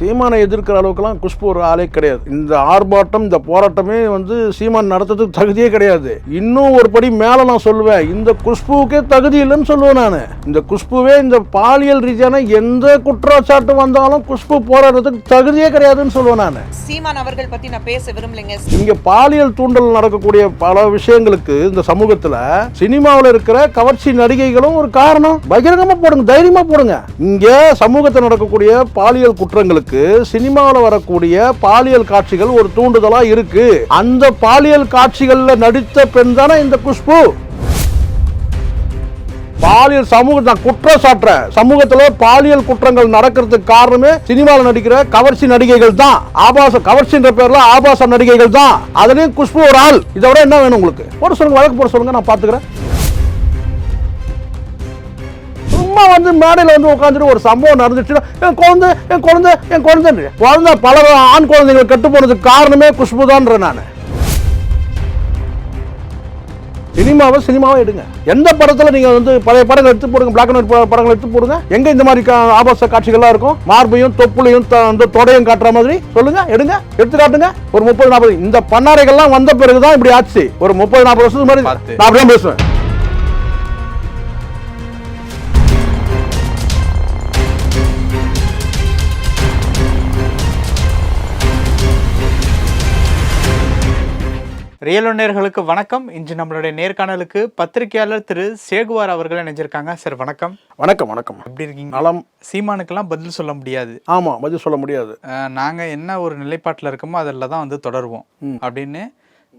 சீமானை எதிர்க்கிற அளவுக்குலாம் குஷ்பு ஒரு ஆளே கிடையாது. இந்த ஆர்ப்பாட்டம் இந்த போராட்டமே வந்து சீமான் நடத்துறதுக்கு தகுதியே கிடையாது. இன்னும் ஒரு படி மேல நான் சொல்லுவேன். இந்த குஷ்புவுக்கே தகுதி இல்லைன்னு சொல்லுவேன் நான். இந்த குஷ்புவே இந்த பாலியல் ரீதியான எந்த குற்றச்சாட்டு வந்தாலும் குஷ்பு போராடுறதுக்கு தகுதியே கிடையாதுன்னு சொல்லுவேன் நான். சீமான் அவர்கள் பத்தி நான் பேச விரும்பலைங்க. இங்க பாலியல் தூண்டல் நடக்கக்கூடிய பல விஷயங்களுக்கு இந்த சமூகத்துல சினிமாவில் இருக்கிற கவர்ச்சி நடிகைகளும் ஒரு காரணம். பகிரங்கமா போடுங்க தைரியமா போடுங்க. இங்க சமூகத்தில் நடக்கக்கூடிய பாலியல் குற்றங்களுக்கு சினிமாவில் வரக்கூடிய பாலியல் காட்சிகள் ஒரு தூண்டுதலா இருக்கு. அந்த பாலியல் காட்சிகளில் நடித்த பெண் தானே இந்த குஷ்பு? பாலியல் சமூக நான் குற்றம் சாட்டுறேன் சமூகத்துல பாலியல் குற்றங்கள் நடக்கிறதுக்கு காரணமே சினிமாவில் நடிக்கிற கவர்ச்சி நடிகைகள் தான். ஆபாச கவர்ச்சின்ற பேர்ல ஆபாச நடிகைகள் தான். அதுலயும் குஷ்பு ஒரு ஆள். இதை விட என்ன வேணும் உங்களுக்கு? போட சொல்லுங்க வழக்கு போட சொல்லுங்க நான் பாத்துக்கிறேன் சும்மா வந்து மேடையில் வந்து உட்காந்துட்டு ஒரு சம்பவம் நடந்துச்சுன்னா என் குழந்தை என் குழந்தை என் குழந்தை குழந்தை பல ஆண் குழந்தைகள் கெட்டு போனதுக்கு காரணமே குஷ்பு தான்ற நான். சினிமாவை சினிமாவை எடுங்க. எந்த படத்துல நீங்க வந்து பழைய படங்கள் எடுத்து போடுங்க பிளாக் அண்ட் ஒயிட் படங்கள் எடுத்து போடுங்க. எங்க இந்த மாதிரி ஆபாச காட்சிகள்லாம் இருக்கும்? மார்பையும் தொப்புளையும் த- அந்த தொடையும் காட்டுற மாதிரி. சொல்லுங்க எடுங்க எடுத்து காட்டுங்க ஒரு முப்பது நாற்பது இந்த பண்ணாரைகள்லாம் வந்த பிறகுதான் இப்படி ஆச்சு. ஒரு முப்பது நாற்பது வருஷத்துக்கு முன்னாடி. நான் அப்படிதான் பேசுவேன். ரியல் நேயர்களுக்கு வணக்கம். இன்று நம்மளுடைய நேர்காணலுக்கு பத்திரிகையாளர் திரு சேகுவார் அவர்கள் இணைஞ்சிருக்காங்க. சார் வணக்கம். வணக்கம் வணக்கம். எப்படி இருக்கீங்க? நலம். சீமானுக்கெல்லாம் பதில் சொல்ல முடியாது. ஆமா பதில் சொல்ல முடியாது. அஹ், நாங்க என்ன ஒரு நிலைப்பாட்டில் இருக்கோமோ அதில் தான் வந்து தொடருவோம். அப்படின்னு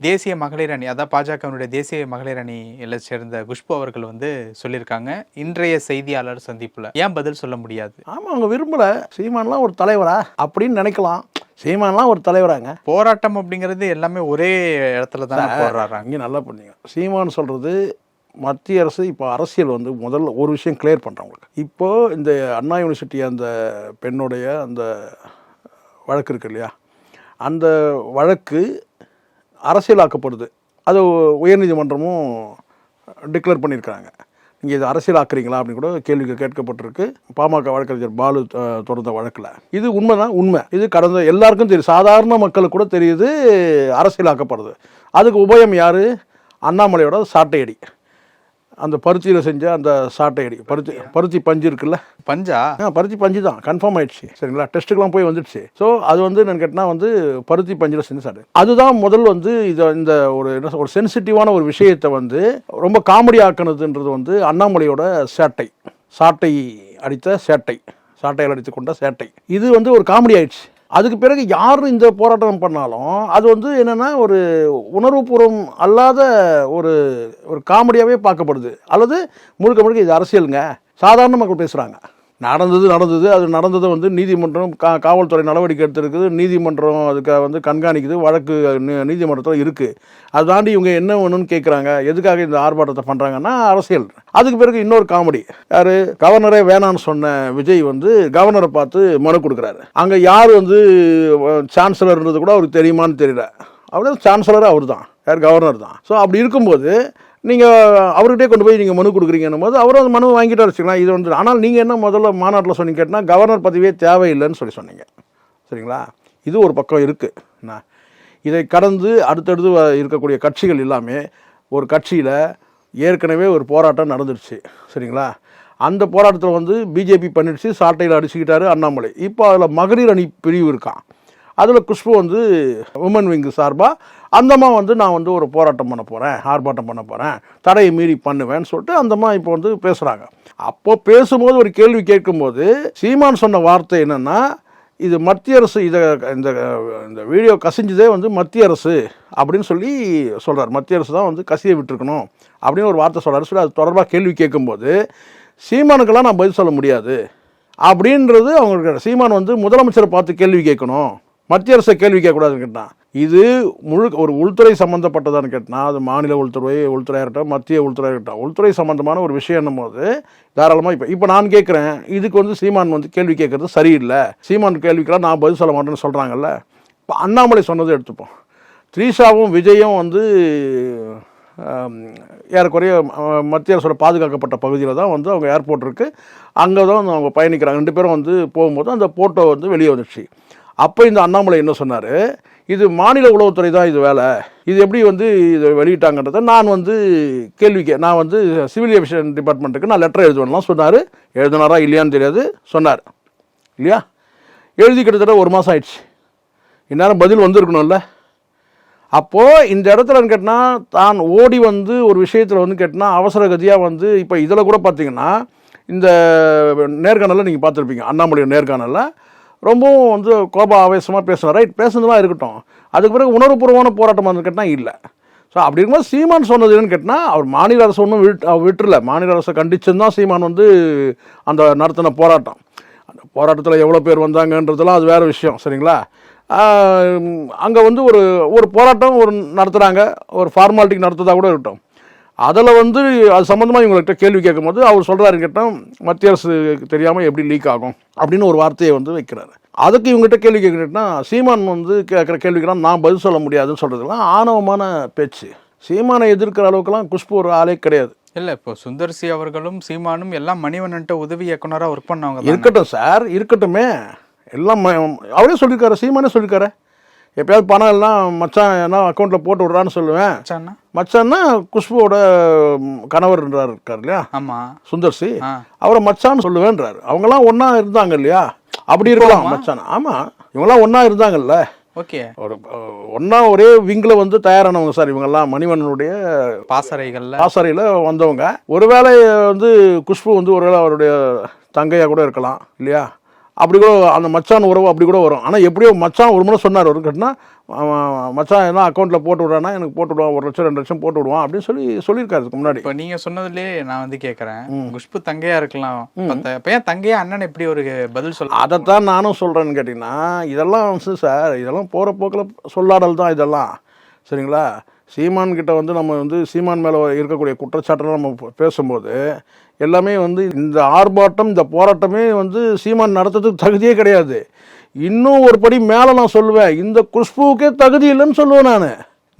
தேசிய மகளிர் அணி அதான் பாஜகவினுடைய தேசிய மகளிர் அணியில சேர்ந்த குஷ்பு அவர்கள் வந்து சொல்லியிருக்காங்க. இன்றைய செய்தியாளர் சந்திப்புல. ஏன் பதில் சொல்ல முடியாது? ஆமா அவங்க விரும்பல. சீமான்லாம் ஒரு தலைவரா அப்படின்னு நினைக்கலாம். சீமான்லாம் ஒரு தலைவராங்க. போராட்டம் அப்படிங்கிறது எல்லாமே ஒரே இடத்துல தான் போடுறாங்க. இங்கே நல்லா பண்ணீங்க சீமான் சொல்கிறது மத்திய அரசு இப்போ அரசியல் வந்து முதல்ல ஒரு விஷயம் கிளியர் பண்ணுறேன் உங்களுக்கு. இப்போ இந்த அண்ணா யூனிவர்சிட்டி அந்த பெண்ணுடைய அந்த வழக்கு இருக்கு இல்லையா? அந்த வழக்கு அரசியலாக்கப்படுது. அது உயர்நீதிமன்றமும் டிக்ளேர் பண்ணியிருக்காங்க நீங்கள் இது அரசியலாக்குறீங்களா அப்படின்னு கூட கேள்வி கேட்கப்பட்டிருக்கு. பாமக வழக்கறிஞர் பாலு தொடர்ந்த வழக்கில். இது உண்மைதான் உண்மை. இது கடந்த எல்லாருக்கும் தெரியும். சாதாரண மக்களுக்கு கூட தெரியுது அரசியலாக்கப்படுது. அதுக்கு உபயம் யார்? அண்ணாமலையோட சாட்டையடி. அந்த பருத்தியில் செஞ்ச அந்த சாட்டையடி பருத்தி பருத்தி பஞ்சு இருக்குல்ல? பஞ்சா? ஆ பருத்தி பஞ்சு தான் கன்ஃபார்ம் ஆயிடுச்சு சரிங்களா? டெஸ்ட்டுக்கெலாம் போய் வந்துடுச்சு. ஸோ அது வந்து என்னன்னு கேட்டால் வந்து பருத்தி பஞ்சில் செஞ்சு சாப்பிடு அதுதான் முதல் வந்து இதை இந்த ஒரு என்ன ஒரு சென்சிட்டிவான ஒரு விஷயத்தை வந்து ரொம்ப காமெடி ஆக்குனதுன்றது வந்து அண்ணாமலையோட சேட்டை. சாட்டை அடித்த சேட்டை. சாட்டையில் அடித்து கொண்ட சேட்டை. இது வந்து ஒரு காமெடி ஆயிடுச்சு. அதுக்கு பிறகு யார் இந்த போராட்டம் பண்ணாலும் அது வந்து என்னென்னா ஒரு உணர்வுபூர்வம் அல்லாத ஒரு ஒரு காமெடியாகவே பார்க்கப்படுது. அல்லது முழுக்க முழுக்க இது அரசியலுங்க. சாதாரண மக்கள் பேசுகிறாங்க நடந்தது நடந்தது. அது நடந்ததை வந்து நீதிமன்றம் கா காவல்துறை நடவடிக்கை எடுத்திருக்குது. நீதிமன்றம் அதுக்காக வந்து கண்காணிக்குது. வழக்கு நீதிமன்றத்தில் இருக்குது அதை தாண்டி இவங்க என்ன வேணும்னு கேட்குறாங்க எதுக்காக இந்த ஆர்ப்பாட்டத்தை பண்ணுறாங்கன்னா அரசியல். அதுக்கு பிறகு இன்னொரு காமெடி. யார்? கவர்னரே வேணான்னு சொன்ன விஜய் வந்து கவர்னரை பார்த்து மனு கொடுக்குறாரு. அங்கே யார் வந்து சான்சலர்ன்றது கூட அவருக்கு தெரியுமான்னு தெரியல. அப்படியே சான்சலராக அவர் தான் யார்? கவர்னர் தான். ஸோ அப்படி இருக்கும்போது நீங்கள் அவர்கிட்டே கொண்டு போய் நீங்கள் மனு கொடுக்குறீங்கன்னும் போது அவரும் அந்த மனு வாங்கிட்டு வச்சுக்கலாம் இது வந்து ஆனால் நீங்கள் என்ன முதல்ல மாநாட்டில் சொன்னீங்க கேட்டால் கவர்னர் பதவியே தேவையில்லைன்னு சொல்லி சொன்னீங்க. சரிங்களா? இது ஒரு பக்கம் இருக்குது என்ன? இதை கடந்து அடுத்தடுத்து இருக்கக்கூடிய கட்சிகள் எல்லாமே ஒரு கட்சியில் ஏற்கனவே ஒரு போராட்டம் நடந்துருச்சு. சரிங்களா? அந்த போராட்டத்தில் வந்து பிஜேபி பண்ணிடுச்சு சாட்டையில் அடிச்சுக்கிட்டாரு அண்ணாமலை. இப்போ அதில் மகளிர் அணி பிரிவு இருக்கான் அதில் குஷ்பு வந்து உமன் விங்கு சார்பாக அந்தம்மா வந்து நான் வந்து ஒரு போராட்டம் பண்ண போகிறேன் ஆர்ப்பாட்டம் பண்ண போகிறேன் தடையை மீறி பண்ணுவேன்னு சொல்லிட்டு அந்தம்மா இப்போ வந்து பேசுகிறாங்க அப்போ பேசும்போது ஒரு கேள்வி கேட்கும்போது சீமான் சொன்ன வார்த்தை என்னென்னா இது மத்திய அரசு இதை இந்த இந்த வீடியோ கசிஞ்சதே வந்து மத்திய அரசு அப்படின்னு சொல்லி சொல்கிறார் மத்திய அரசு தான் வந்து கசிய விட்டுருக்கணும் அப்படின்னு ஒரு வார்த்தை சொல்கிறார் சொல்லி அது தொடர்பாக கேள்வி கேட்கும்போது சீமானுக்கெல்லாம் நான் பதில் சொல்ல முடியாது அப்படின்றது அவங்களுக்கு சீமான் வந்து முதலமைச்சரை பார்த்து கேள்வி கேட்கணும். மத்திய அரசை கேள்வி கேட்கக்கூடாதுன்னு கேட்டான். இது முழு ஒரு உள்துறை சம்மந்தப்பட்டதான்னு கேட்டால் அது மாநில உள்துறை உள்துறையாக இருக்கட்டும் மத்திய உள்துறையாக இருக்கட்டும் உள்துறை சம்மந்தமான ஒரு விஷயம் போது தாராளமாக இப்போ இப்போ நான் கேட்குறேன் இதுக்கு வந்து சீமான் வந்து கேள்வி கேட்குறது சரியில்லை. சீமான் கேள்விக்கெல்லாம் நான் பதில் சொல்ல மாட்டேன்னு சொல்கிறாங்கல்ல இப்போ அண்ணாமலை சொன்னதை எடுத்துப்போம். த்ரீஷாவும் விஜயும் வந்து ஏறக்குறைய மத்திய அரசோட பாதுகாக்கப்பட்ட பகுதியில் தான் வந்து அவங்க ஏர்போர்ட் இருக்குது அங்கே தான் அவங்க பயணிக்கிறாங்க. ரெண்டு பேரும் வந்து போகும்போது அந்த ஃபோட்டோ வந்து வெளியே வந்துடுச்சு அப்போ இந்த அண்ணாமலை என்ன சொன்னார்? இது மாநில உளவுத்துறை தான் இது வேலை. இது எப்படி வந்து இதை வெளியிட்டாங்கன்றத நான் வந்து கேள்விக்கு நான் வந்து சிவில் ஏவியேஷன் டிபார்ட்மெண்ட்டுக்கு நான் லெட்டர் எழுதுவேன்லாம் சொன்னார். எழுதினாரா இல்லையான்னு தெரியாது. சொன்னார். இல்லையா? எழுதி கிட்டத்தட்ட ஒரு மாதம் ஆயிடுச்சு. இந்நேரம் பதில் வந்திருக்கணும்ல. அப்போது இந்த இடத்துல கேட்டால் தான் ஓடி வந்து ஒரு விஷயத்தில் வந்து கேட்டினா அவசர கதியாக வந்து இப்போ இதில் கூட பார்த்தீங்கன்னா இந்த நேர்காணலில் நீங்கள் பார்த்துருப்பீங்க. அண்ணாமலை நேர்காணலில். ரொம்பவும் வந்து கோப ஆவேசமாக பேசுனார் ரைட் பேசுனதுலாம் இருக்கட்டும். அதுக்கு பிறகு உணர்வுபூர்வமான போராட்டமாக வந்து கேட்டால் இல்லை. ஸோ அப்படி இருக்கும்போது சீமான் சொன்னது என்னன்னு கேட்டால் அவர் மாநில அரசு ஒன்றும் விட் அவர் மாநில அரசை கண்டிச்சுன்னு தான் சீமான் வந்து அந்த நடத்தின போராட்டம். அந்த போராட்டத்தில் எவ்வளோ பேர் வந்தாங்கன்றதெல்லாம் அது வேறு விஷயம். சரிங்களா? அங்கே வந்து ஒரு ஒரு போராட்டம் ஒரு நடத்துகிறாங்க ஒரு ஃபார்மாலிட்டிக்கு நடத்துறதா கூட இருக்கட்டும். அதில் வந்து அது சம்மந்தமாக இவங்கள்ட்ட கேள்வி கேட்கும்போது அவர் சொல்கிறாரு கேட்டால் மத்திய அரசு தெரியாமல் எப்படி லீக் ஆகும் அப்படின்னு ஒரு வார்த்தையை வந்து வைக்கிறாரு. அதுக்கு இவங்ககிட்ட கேள்வி கேட்குறேன்னா சீமான் வந்து கேட்குற கேள்விக்கெல்லாம் நான் பதில் சொல்ல முடியாதுன்னு சொல்கிறதுலாம் ஆணவமான பேச்சு. சீமானை எதிர்க்கிற அளவுக்குலாம் குஷ்பு ஒரு ஆளே கிடையாது. இல்லை இப்போ சுந்தர்சி அவர்களும் சீமானும் எல்லாம் மணிவண்ணன்ட்ட உதவி இயக்குனராக ஒர்க் பண்ணவங்க இருக்கட்டும் சார் இருக்கட்டுமே. எல்லாம் அவரே சொல்லியிருக்காரு சீமானே சொல்லியிருக்காரு எப்பயாவது பணம் எல்லாம் மச்சான் என்ன அக்கௌண்ட்டில் போட்டு விட்றான்னு சொல்லுவேன். மச்சான்னா? குஷ்புவோட கணவர்ன்றார் இருக்கார் இல்லையா? ஆமாம் சுந்தர்சி ஆ. அவரை மச்சான்னு சொல்லுவேன்றாரு. அவங்கெல்லாம் ஒன்றா இருந்தாங்க இல்லையா? அப்படி இருக்கலாம் மச்சான். ஆமாம் இவங்கெல்லாம் ஒன்றா இருந்தாங்கல்ல. ஓகே. ஒரு ஒன்றா ஒரே விங்கில் வந்து தயாரானவங்க சார் இவங்கெல்லாம் மணிவண்ணனுடைய பாசறைகளில். பாசறையில் வந்தவங்க. ஒருவேளை வந்து குஷ்பு வந்து ஒருவேளை அவருடைய தங்கையாக கூட இருக்கலாம் இல்லையா? அப்படி கூட அந்த மச்சான் உறவு அப்படி கூட வரும். ஆனால் எப்படியோ மச்சான் ஒரு முறை சொன்னார் ஒரு கட்டினா மச்சான் என்ன அக்கௌண்ட்டில் போட்டு விட்றானா எனக்கு போட்டு விடுவான் ஒரு லட்சம் ரெண்டு லட்சம் போட்டு விடுவான் அப்படின்னு சொல்லி சொல்லியிருக்காரு இதுக்கு முன்னாடி. இப்போ நீங்க சொன்னதுலயே நான் வந்து கேட்குறேன் குஷ்பு தங்கையா இருக்கலாம். இப்ப ஏன் தங்கையா அண்ணன் எப்படி ஒரு பதில் சொல்ல அதைத்தான் நானும் சொல்கிறேன்னு கேட்டிங்கன்னா இதெல்லாம் வந்து சார் இதெல்லாம் போகிற போக்கில் சொல்லாடல் தான் இதெல்லாம். சரிங்களா? சீமான் கிட்ட வந்து நம்ம வந்து சீமான் மேலே இருக்கக்கூடிய குற்றச்சாட்டெல்லாம் நம்ம பேசும்போது எல்லாமே வந்து இந்த ஆர்ப்பாட்டம் இந்த போராட்டமே வந்து சீமான் நடத்துறதுக்கு தகுதியே கிடையாது. இன்னும் ஒரு படி மேலே நான் சொல்லுவேன். இந்த குஷ்புவுக்கே தகுதி இல்லைன்னு சொல்லுவேன் நான்.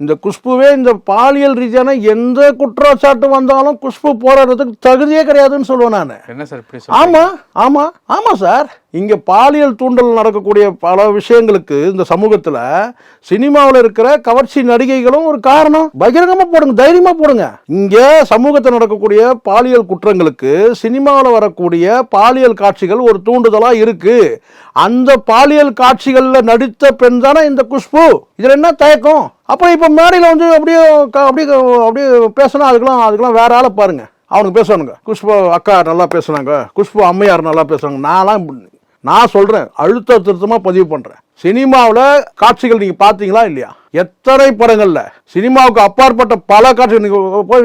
இந்த குஷ்புவே இந்த பாலியல் ரீதியான எந்த குற்றச்சாட்டு வந்தாலும் குஷ்பு போராடுறதுக்கு தகுதியே கிடையாதுன்னு சொல்லுவேன் நான். என்ன சார் இப்படி சொல்ல ஆமா ஆமா ஆமா சார். இங்கே பாலியல் தூண்டல் நடக்கக்கூடிய பல விஷயங்களுக்கு இந்த சமூகத்தில் சினிமாவில் இருக்கிற கவர்ச்சி நடிகைகளும் ஒரு காரணம். பகிரங்கமாக போடுங்க தைரியமாக போடுங்க. இங்கே சமூகத்தில் நடக்கக்கூடிய பாலியல் குற்றங்களுக்கு சினிமாவில் வரக்கூடிய பாலியல் காட்சிகள் ஒரு தூண்டுதலாக இருக்கு. அந்த பாலியல் காட்சிகளில் நடித்த பெண் தானே இந்த குஷ்பு. இதில் என்ன தயக்கம்? அப்புறம் இப்போ மேடையில் வந்து அப்படியே க- அப்படியே அப்படியே பேசினா அதுக்கெல்லாம் அதுக்கெல்லாம் வேற ஆளை பாருங்கள் அவனுக்கு பேசுவானுங்க. குஷ்பு அக்கா நல்லா பேசுனாங்க. குஷ்பு அம்மையார் நல்லா பேசுவாங்க நான்லாம் நான் சொல்கிறேன் அழுத்த திருத்தமாக பதிவு பண்ணுறேன் சினிமாவில் காட்சிகள் நீங்கள் பார்த்தீங்களா இல்லையா? எத்தனை படங்களில் சினிமாவுக்கு அப்பாற்பட்ட பல காட்சிகள் நீங்கள் போய்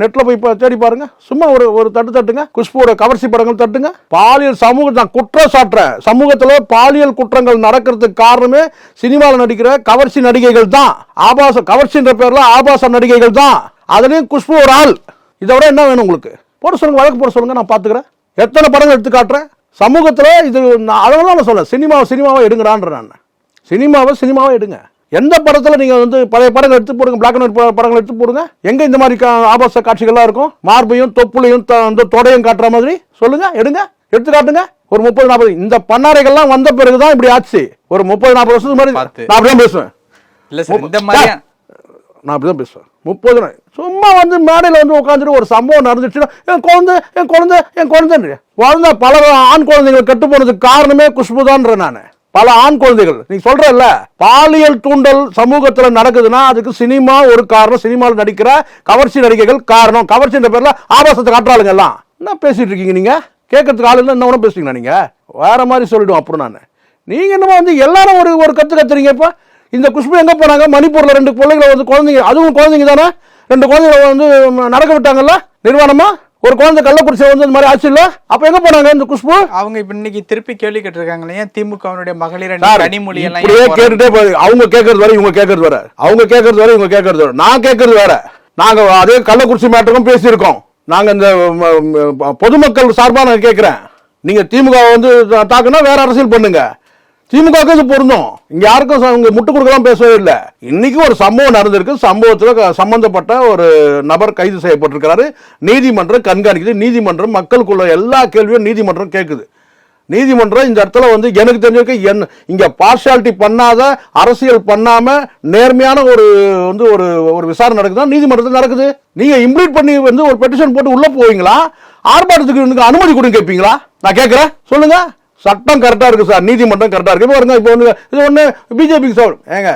நெட்டில் போய் பா- தேடி பாருங்க. சும்மா ஒரு ஒரு தட்டு தட்டுங்க. குஷ்புவோட கவர்ச்சி படங்கள் தட்டுங்க. பாலியல் சமூக நான் குற்றம் சாட்டுறேன் சமூகத்தில் பாலியல் குற்றங்கள் நடக்கிறதுக்கு காரணமே சினிமாவில் நடிக்கிற கவர்ச்சி நடிகைகள் தான். ஆபாச கவர்ச்சின்ற பேரில் ஆபாச நடிகைகள் தான். அதுலேயும் குஷ்பு ஒரு ஆள். இதை விட என்ன வேணும் உங்களுக்கு? போட சொல்லுங்கள் வழக்கு போட சொல்லுங்கள் நான் பார்த்துக்கிறேன் எத்தனை படங்கள் எடுத்து காட்டுறேன்? சமூகத்தில் இது அதனால நான் சொல்ல சினிமாவை சினிமாவை எடுங்கடான்ற நான். சினிமாவை சினிமாவை எடுங்க. எந்த படத்தில் நீங்கள் வந்து பழைய படங்கள் எடுத்து போடுங்க பிளாக் அண்ட் ஒயிட் படங்கள் எடுத்து போடுங்க எங்கே இந்த மாதிரி ஆபாச காட்சிகள்லாம் இருக்கும் மார்பையும் தொப்புளையும் த- அந்த தொடையும் காட்டுற மாதிரி சொல்லுங்க எடுங்க எடுத்து காட்டுங்க. ஒரு முப்பது நாற்பது இந்த பண்ணாரைகள்லாம் வந்த பிறகு தான் இப்படி ஆச்சு. ஒரு முப்பது நாற்பது வருஷத்துக்கு மாதிரி பார்த்து. நான் அப்படிதான் பேசுவேன். நான் அப்படி தான் பேசுவேன். முப்பது நாள். சும்மா வந்து மேடையில் வந்து உட்காந்துட்டு ஒரு சம்பவம் நடந்துச்சுன்னா என் குழந்தை என் குழந்தை என் குழந்தைன்ற குழந்தை பல ஆண் குழந்தைகள் கெட்டு போனதுக்கு காரணமே குஷ்புதான்ற நான். பல ஆண் குழந்தைகள். நீ சொல்றல்ல பாலியல் தூண்டல் சமூகத்தில் நடக்குதுன்னா அதுக்கு சினிமா ஒரு காரணம். சினிமாவில் நடிக்கிற கவர்ச்சி நடிகைகள் காரணம். கவர்ச்சின்ற பேர்ல ஆபாசத்தை காட்டுறாளுங்க எல்லாம். என்ன பேசிட்டு இருக்கீங்க நீங்க? கேட்கறதுக்கு ஆள் இல்லை என்ன கூட பேசுறீங்களா நீங்க? வேற மாதிரி சொல்லிடுவோம் அப்புறம் நான். நீங்க என்னமோ வந்து எல்லாரும் ஒரு ஒரு கத்து கத்துறீங்க இப்போ. இந்த குஷ்பு எங்க போனாங்க? மணிப்பூர்ல ரெண்டு பிள்ளைகளை வந்து குழந்தைங்க அதுவும் குழந்தைங்க தானே? ரெண்டு குழந்தைகளை வந்து நடக்க விட்டாங்கல்ல? நிர்வாணமா? ஒரு குழந்தை கள்ளக்குறிச்சி வந்து இந்த மாதிரி ஆச்சு இல்ல அப்ப எங்க போனாங்க இந்த குஷ்பு? அவங்க இப்ப இன்னைக்கு திருப்பி கேள்வி கேட்டிருக்காங்களே ஏன் திமுகவினுடைய மகளிர் அணி சார், கனிமொழி எல்லாம்? கேட்டுட்டே போய் அவங்க கேட்கறது வேற இவங்க கேட்கறது வேற அவங்க கேட்கறது வேற இவங்க கேட்கறது வேற நான் கேட்கறது வேற. நாங்க அதே கள்ளக்குறிச்சி மேட்டருக்கும் பேசியிருக்கோம். நாங்க இந்த பொதுமக்கள் சார்பா நான் கேட்கிறேன். நீங்க திமுக வந்து தாக்குனா வேற அரசியல் பண்ணுங்க. திமுக இது பொருந்தும். இங்க யாருக்கும் ச- இங்க முட்டு கொடுக்கலாம் பேசவே இல்லை. இன்னைக்கு ஒரு சம்பவம் நடந்திருக்கு. சம்பவத்தில் சம்பந்தப்பட்ட ஒரு நபர் கைது செய்யப்பட்டிருக்கிறாரு. நீதிமன்றம் கண்காணிக்குது. நீதிமன்றம் மக்களுக்குள்ள எல்லா கேள்வியும் நீதிமன்றம் கேட்குது நீதிமன்றம் இந்த இடத்துல வந்து எனக்கு தெரிஞ்சிருக்கு என் இங்க பார்ஷாலிட்டி பண்ணாத அரசியல் பண்ணாம நேர்மையான ஒரு வந்து ஒரு ஒரு விசாரணை நடக்குதா நீதிமன்றத்தில் நடக்குது. நீங்க இம்ப்ளீட் பண்ணி வந்து ஒரு பெட்டிஷன் போட்டு உள்ள போவீங்களா? ஆர்ப்பாட்டத்துக்கு அனுமதி கொடுங்க கேட்பீங்களா நான் கேட்குறேன் சொல்லுங்க. சட்டம் கரெக்டாக இருக்குது சார் நீதிமன்றம் கரெக்டாக இருக்குது இப்போ பாருங்க இப்போ ஒன்று இது ஒன்று பிஜேபிக்கு சார் ஏங்க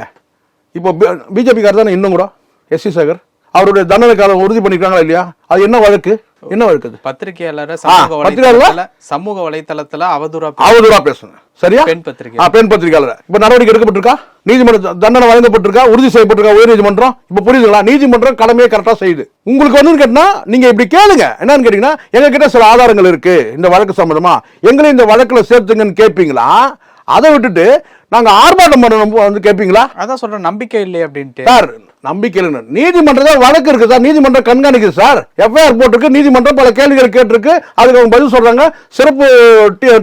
இப்போ பிஜேபி தானே இன்னும் கூட? எஸ் சி சேகர் அவருடைய தண்டனை காலம் உறுதி பண்ணிருக்காங்களா இல்லையா? அது என்ன வழக்கு? என்ன வழக்கு அது? பத்திரிகையாளரை சமூக பத்திரிகையாளரா? சமூக வலைத்தளத்துல அவதூறா அவதூறா பேசுங்க சரியா? பெண் பத்திரிகை. பெண் பத்திரிகையாளர்? இப்ப நடவடிக்கை எடுக்கப்பட்டிருக்கா? நீதிமன்ற த- தண்டனை வழங்கப்பட்டிருக்கா? உறுதி செய்யப்பட்டிருக்கா? உயர் நீதிமன்றம் இப்ப புரியுதுங்களா? நீதிமன்றம் கடமையை கரெக்டா செய்யுது. உங்களுக்கு வந்து கேட்டா நீங்க இப்படி கேளுங்க. என்னன்னு கேட்டீங்கன்னா எங்க கிட்ட சில ஆதாரங்கள் இருக்கு. இந்த வழக்கு சம்பந்தமா. எங்களையும் இந்த வழக்குல சேர்த்துங்கன்னு கேட்பீங்களா அதை விட்டுட்டு நாங்க ஆர்ப்பாட்டம் பண்ணணும் வந்து கேட்பீங்களா அதான் சொல்றேன் நம்பிக்கை இல்லை அப்படின்ட்டு. நம்பிக்கை நீதிமன்றத்தில் வழக்கு இருக்கு சார். நீதிமன்றம் கண்காணிக்குது சார். எஃப்ஐஆர் போட்டிருக்கு. நீதிமன்றம் பல கேள்விகள் கேட்டிருக்கு. அதுக்கு அவங்க பதில் சொல்றாங்க. சிறப்பு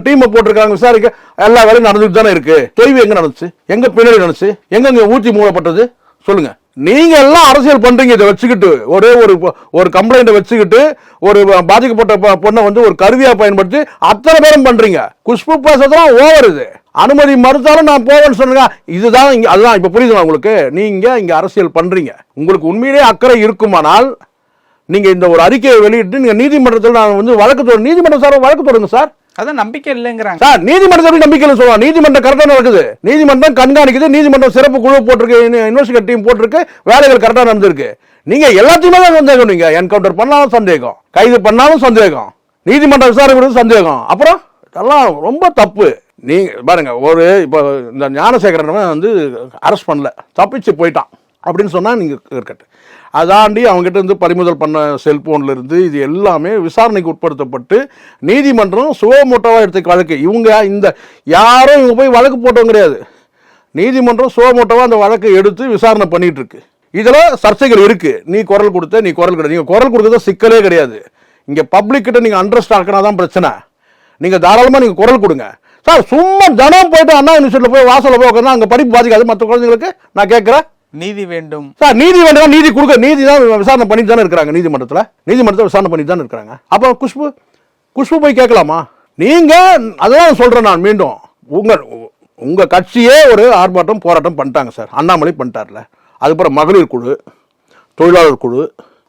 டீமை போட்டிருக்காங்க விசாரிக்க எல்லா வேலையும் நடந்துட்டு தானே இருக்கு. தொய்வு எங்க நடந்துச்சு? எங்க பின்னாடி நடந்துச்சு? எங்க இங்க ஊற்றி மூடப்பட்டது? சொல்லுங்க. நீங்க எல்லாம் அரசியல் பண்றீங்க. இதை வச்சுக்கிட்டு ஒரே ஒரு ஒரு கம்ப்ளைண்ட் வச்சுக்கிட்டு ஒரு பாதிக்கப்பட்ட பொண்ணை வந்து ஒரு கருவியா பயன்படுத்தி அத்தனை பேரும் பண்றீங்க. குஷ்பு பேசுறதுலாம் ஓவர் இது. அனுமதி மறுத்தாலும் நான் போவேன்னு சொன்னேங்க இதுதான் இங்க அதுதான் இப்ப புரியுதுங்களா உங்களுக்கு? நீங்க இங்க அரசியல் பண்றீங்க. உங்களுக்கு உண்மையிலேயே அக்கறை இருக்குமானால் நீங்க இந்த ஒரு அறிக்கையை வெளியிட்டு நீங்க நீதிமன்றத்தில் நான் வந்து வழக்கு தொடு நீதிமன்றம் சார் வழக்கு தொடுங்க சார். அதான் நம்பிக்கை இல்லைங்கிறாங்க. சார் நீதிமன்றத்தை எப்படி நம்பிக்கையில் சொல்லலாம் நீதிமன்றம் கரெக்டாக நடக்குது. நீதிமன்றம் கண்காணிக்குது. நீதிமன்றம் சிறப்பு குழு போட்டிருக்கு இன்வெஸ்டிகேட் டீம் போட்டிருக்கு. வேலைகள் கரெக்டாக நடந்திருக்கு. நீங்க எல்லாத்தையுமே தான் சந்தேகம் நீங்க என்கவுண்டர் பண்ணாலும் சந்தேகம். கைது பண்ணாலும் சந்தேகம். நீதிமன்ற விசாரணை சந்தேகம். அப்புறம் இதெல்லாம் ரொம்ப தப்பு. நீ பாருங்க ஒரு இப்போ இந்த ஞானசேகரன் வந்து அரெஸ்ட் பண்ணல தப்பிச்சு போயிட்டான் அப்படின்னு சொன்னால் நீங்கள் இருக்கட்டும் அதாண்டி அவங்ககிட்ட இருந்து பறிமுதல் பண்ண செல்ஃபோன்லேருந்து இது எல்லாமே விசாரணைக்கு உட்படுத்தப்பட்டு நீதிமன்றம் சுவமோட்டோவா எடுத்த வழக்கு. இவங்க இந்த யாரும் இவங்க போய் வழக்கு போட்டவங்க கிடையாது. நீதிமன்றம் சுவமோட்டோவா அந்த வழக்கை எடுத்து விசாரணை பண்ணிகிட்ருக்கு இருக்கு சர்ச்சைகள் இருக்குது நீ குரல் கொடுத்த நீ குரல் கொடு நீங்கள் குரல் கொடுத்தது சிக்கலே கிடையாது. இங்கே பப்ளிக் கிட்ட நீங்க அண்டர்ஸ்ட் ஆக்கினா தான் பிரச்சனை. நீங்கள் தாராளமாக நீங்கள் குரல் கொடுங்க. சார் சும்மா தினம் போயிட்டு அண்ணா யூனிவர்சிட்டியில் போய் வாசல்ல போய் உட்கார்ந்தா அங்க படிப்பு பாதிக்காது. மற்ற குழந்தைங்களுக்கு நான் கேட்கிறேன். நீதி வேண்டும். சார் நீதி வேண்டாம் நீதி கொடுக்க நீதி தான் விசாரணை பண்ணிட்டு தானே இருக்கிறாங்க நீதிமன்றத்தில். நீதிமன்றத்தில் விசாரணை பண்ணிட்டு தானே இருக்கிறாங்க. அப்போ குஷ்பு குஷ்பு போய் கேட்கலாமா? நீங்க அதான் சொல்றேன் நான் மீண்டும். உங்க உங்க கட்சியே ஒரு ஆர்ப்பாட்டம் போராட்டம் பண்ணிட்டாங்க சார். அண்ணாமலை பண்ணிட்டார்ல. அதுக்கப்புறம் மகளிர் குழு தொழிலாளர் குழு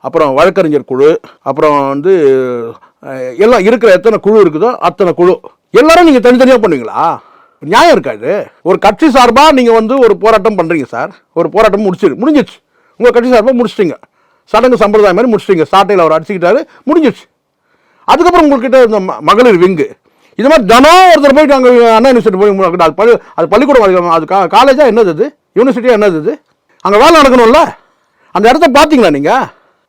அப்புறம் வழக்கறிஞர் குழு அப்புறம் வந்து எல்லாம் இருக்கிற எத்தனை குழு இருக்குதோ அத்தனை குழு எல்லாரும் நீங்கள் தனித்தனியாக பண்ணுவீங்களா? நியாயம் இருக்காது ஒரு கட்சி சார்பாக நீங்கள் வந்து ஒரு போராட்டம் பண்ணுறீங்க சார். ஒரு போராட்டம் முடிச்சிரு முடிஞ்சிச்சு உங்கள் கட்சி சார்பாக முடிச்சிட்டிங்க. சடங்கு சம்பிரதாயம் மாதிரி முடிச்சிட்டிங்க. சாட்டையில் அவர் அடிச்சுக்கிட்டாரு முடிஞ்சிச்சு அதுக்கப்புறம் உங்கள்கிட்ட இந்த மகளிர் விங்கு இது மாதிரி தினம் ஒருத்தர் போய் அங்கே அண்ணா யூனிவர்சிட்டி போய் அது பள்ளி அது பள்ளிக்கூடம் அது- அது கா- காலேஜா என்னது இது? யூனிவர்சிட்டியாக என்னது இது? அங்கே வேலை நடக்கணும்ல? அந்த இடத்த பார்த்தீங்களா நீங்கள்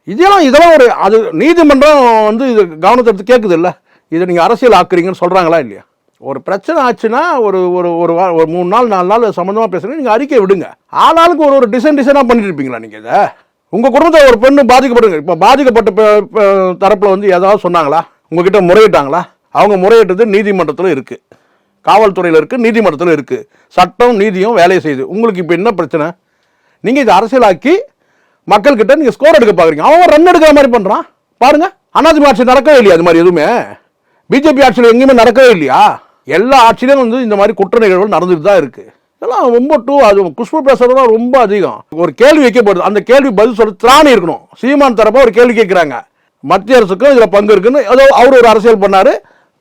இதெல்லாம் இதெல்லாம் ஒரு அது நீதிமன்றம் வந்து இது கவனத்தை எடுத்து கேட்குது இல்லை. இதை நீங்கள் அரசியல் ஆக்குறீங்கன்னு சொல்கிறாங்களா இல்லையா? ஒரு பிரச்சனை ஆச்சுன்னா ஒரு ஒரு ஒரு வா- ஒரு மூணு நாள் நாலு நாள் சம்மந்தமாக பேசுகிறீங்க நீங்கள் அறிக்கை விடுங்க. ஆளாளுக்கு ஒரு ஒரு டிசைன் டிசைனாக பண்ணிட்டு இருப்பீங்களா நீங்கள் இதை? உங்கள் குடும்பத்தில் ஒரு பெண்ணு பாதிக்கப்படுங்க. இப்போ பாதிக்கப்பட்ட தரப்பில் வந்து ஏதாவது சொன்னாங்களா? உங்ககிட்ட முறையிட்டாங்களா? அவங்க முறையிட்டது நீதிமன்றத்தில் இருக்குது காவல்துறையில் இருக்குது நீதிமன்றத்தில் இருக்குது சட்டம் நீதியும் வேலையை செய்யுது. உங்களுக்கு இப்போ என்ன பிரச்சனை? நீங்கள் இதை அரசியலாக்கி மக்கள்கிட்ட நீங்கள் ஸ்கோர் எடுக்க பார்க்குறீங்க அவன் ரன் எடுக்கிற மாதிரி பண்ணுறான் பாருங்க. அதிமுக நடக்கவே இல்லையா அது மாதிரி எதுவுமே? பிஜேபி ஆட்சியில் எங்கேயுமே நடக்கவே இல்லையா? எல்லா ஆட்சியிலும் வந்து இந்த மாதிரி குற்ற நிகழ்வுகள் நடந்துட்டு தான் இருக்கு. இதெல்லாம் ரொம்ப டூ அது குஷ்பு பேசுறதுலாம் ரொம்ப அதிகம். ஒரு கேள்வி வைக்கப்படுது. அந்த கேள்வி பதில் சொல்ல திராணி இருக்கணும். சீமான் தரப்பாக ஒரு கேள்வி கேட்குறாங்க. மத்திய அரசுக்கும் இதில் பங்கு இருக்குன்னு ஏதோ அவர் ஒரு அரசியல் பண்ணார்.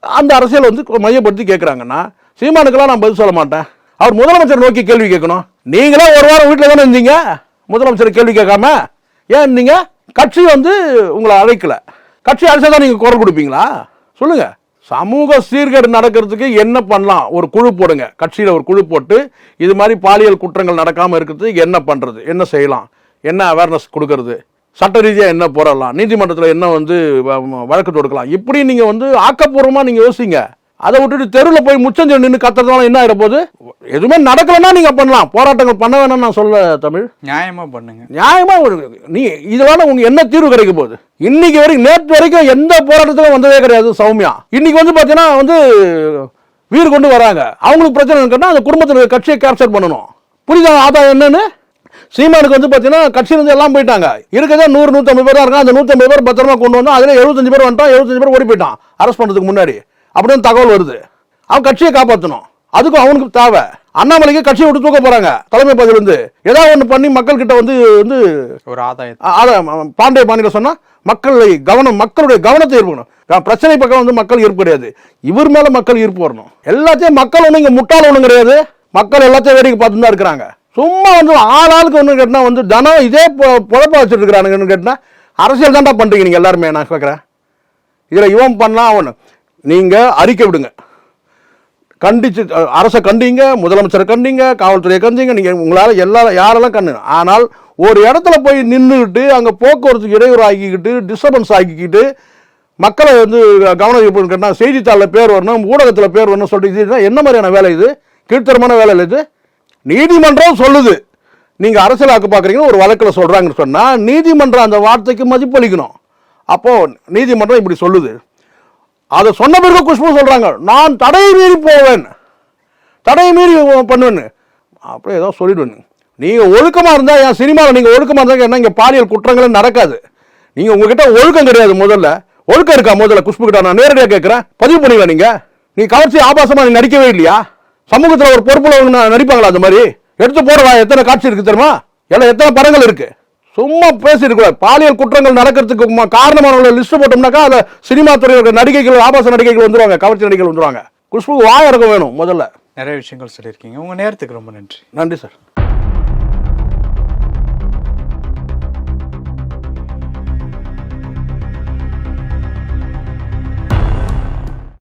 அந்த அரசியல் வந்து மையப்படுத்தி கேட்குறாங்கன்னா சீமானுக்கெல்லாம் நான் பதில் சொல்ல மாட்டேன். அவர் முதலமைச்சர் நோக்கி கேள்வி கேட்கணும். நீங்களே ஒரு வாரம் வீட்டில் தானே இருந்தீங்க? முதலமைச்சர் கேள்வி கேட்காம? ஏன் இருந்தீங்க? கட்சி வந்து உங்களை அழைக்கல. கட்சி அழைச்சா தான் நீங்கள் குரல் கொடுப்பீங்களா? சொல்லுங்கள் சமூக சீர்கேடு நடக்கிறதுக்கு என்ன பண்ணலாம்? ஒரு குழு போடுங்க. கட்சியில் ஒரு குழு போட்டு இது மாதிரி பாலியல் குற்றங்கள் நடக்காமல் இருக்கிறதுக்கு என்ன பண்ணுறது என்ன செய்யலாம்? என்ன அவேர்னஸ் கொடுக்கறது? சட்ட ரீதியாக என்ன போடலாம் நீதிமன்றத்தில் என்ன வந்து வ- வழக்கு தொடுக்கலாம்? இப்படி நீங்கள் வந்து ஆக்கப்பூர்வமாக நீங்கள் யோசிங்க. அதை விட்டுட்டு தெருவில் போய் முச்சஞ்சு நின்று கத்துறதுனால என்ன ஆயிட போகுது? எதுவுமே நடக்கலைன்னா நீங்க பண்ணலாம். போராட்டங்கள் பண்ண வேணாம்னு நான் சொல்ல தமிழ். நியாயமா பண்ணுங்க. நியாயமா ஒரு நீ இதனால உங்க என்ன தீர்வு கிடைக்க போகுது? இன்னைக்கு வரைக்கும் நேற்று வரைக்கும் எந்த போராட்டத்திலும் வந்ததே கிடையாது சௌமியா. இன்னைக்கு வந்து பாத்தீங்கன்னா வந்து வீடு கொண்டு வராங்க. அவங்களுக்கு பிரச்சனை இருக்குன்னா அந்த குடும்பத்தில் கட்சியை கேப்சர் பண்ணணும். புரியுதா? ஆதாயம் என்னன்னு? சீமானுக்கு வந்து பார்த்தீங்கன்னா கட்சியிலிருந்து எல்லாம் போயிட்டாங்க. இருக்கதே நூறு நூற்றம்பது பேர் தான் இருக்கான் அந்த நூற்றம்பது பேர் பத்திரமா கொண்டு வந்தோம். அதில் எழுபத்தஞ்சு பேர் வந்துட்டான். எழுபத்தஞ்சு பேர் ஓடி போயிட்டான். அரெஸ்ட் பண்ணுறதுக்கு முன்னாடி. அப்படின்னு தகவல் வருது. அவன் கட்சியை காப்பாற்றணும் அதுக்கும் அவனுக்கு தேவை. அண்ணாமலைக்கு கட்சியை விட்டு தூக்க போறாங்க தலைமை பதவியிலிருந்து. ஏதாவது ஒன்று பண்ணி மக்கள் கிட்ட வந்து வந்து ஒரு ஆதாயம். அ- அத ம- பாண்டிய பாண்டியில் சொன்னா மக்களை கவனம் மக்களுடைய கவனத்தை ஈர்க்கணும் பிரச்சனை பக்கம் வந்து மக்கள் ஈர்ப்பு கிடையாது. இவர் மேல மக்கள் ஈர்ப்பு வரணும். எல்லாத்தையும் மக்கள் ஒன்றும் இங்க முட்டாள் ஒன்றும் கிடையாது. மக்கள் எல்லாத்தையும் வேடிக்கை பார்த்து தான் இருக்கிறாங்க. சும்மா வந்து ஆள் ஆளுக்கு ஒன்று கேட்டினா வந்து தனம் இதே பொழப்பா வச்சுட்டு இருக்கிறானுங்கன்னு கேட்டினா அரசியல் தான்டா பண்றீங்க நீங்க எல்லாருமே நான் கேட்குறேன் இதில் இவன் பண்ணலாம் அவன் நீங்கள் அறிக்கை விடுங்க. கண்டிச்சு அரசை கண்டிங்க முதலமைச்சரை கண்டிங்க காவல்துறையை கண்டிங்க நீங்கள் உங்களால் எல்லா யாரெல்லாம் கண்டு ஆனால் ஒரு இடத்துல போய் நின்றுக்கிட்டு அங்கே போக்குவரத்துக்கு இடையூறு ஆக்கிக்கிட்டு டிஸ்டர்பன்ஸ் ஆக்கிக்கிட்டு மக்களை வந்து கவனம் ஈர்ப்புன்னு கேட்டால் செய்தித்தாளில் பேர் வரணும் ஊடகத்தில் பேர் வரணும் சொல்லிட்டு என்ன மாதிரியான வேலை இது? கீழ்த்தரமான வேலை இல்லை இது? நீதிமன்றம் சொல்லுது. நீங்கள் அரசியலாக்க பார்க்குறீங்கன்னு ஒரு வழக்கில் சொல்கிறாங்கன்னு சொன்னால் நீதிமன்றம் அந்த வார்த்தைக்கு மதிப்பளிக்கணும். அப்போது நீதிமன்றம் இப்படி சொல்லுது. அதை சொன்ன பிறகு குஷ்பு சொல்கிறாங்க நான் தடை மீறி போவேன். தடை மீறி பண்ணுவேன்னு அப்படியே ஏதோ சொல்லிடுவேன். நீங்கள் ஒழுக்கமாக இருந்தால் என் சினிமாவில் நீங்கள் ஒழுக்கமாக இருந்தால் என்ன இங்கே பாலியல் குற்றங்களே நடக்காது. நீங்கள் உங்ககிட்ட ஒழுக்கம் கிடையாது முதல்ல. ஒழுக்கம் இருக்கா முதல்ல குஷ்பு கிட்ட? நான் நேரடியாக கேட்குறேன். பதிவு பண்ணிக்கலாம் நீங்கள் நீ கவர்ச்சி ஆபாசமாக நீ நடிக்கவே இல்லையா? சமூகத்தில் ஒரு பொறுப்புல நடிப்பாங்களா அந்த மாதிரி? எடுத்து போடலாம் எத்தனை காட்சி இருக்குது தெரியுமா? எல்லாம் எத்தனை படங்கள் இருக்குது சும்மா பேசிருக்கூடாது பாலியல் குற்றங்கள் நடக்கிறதுக்கு காரணமானவங்களை லிஸ்ட் போட்டோம்னாக்கா அதை சினிமா துறையோட நடிகைகள் ஆபாச நடிகைகள் வந்துருவாங்க கவர்ச்சி நடிகைகள் வந்துருவாங்க. குஷ்புக்கு வாய் வேணும் முதல்ல. நிறைய விஷயங்கள் சொல்லியிருக்கீங்க. உங்க நேரத்துக்கு ரொம்ப நன்றி. நன்றி சார்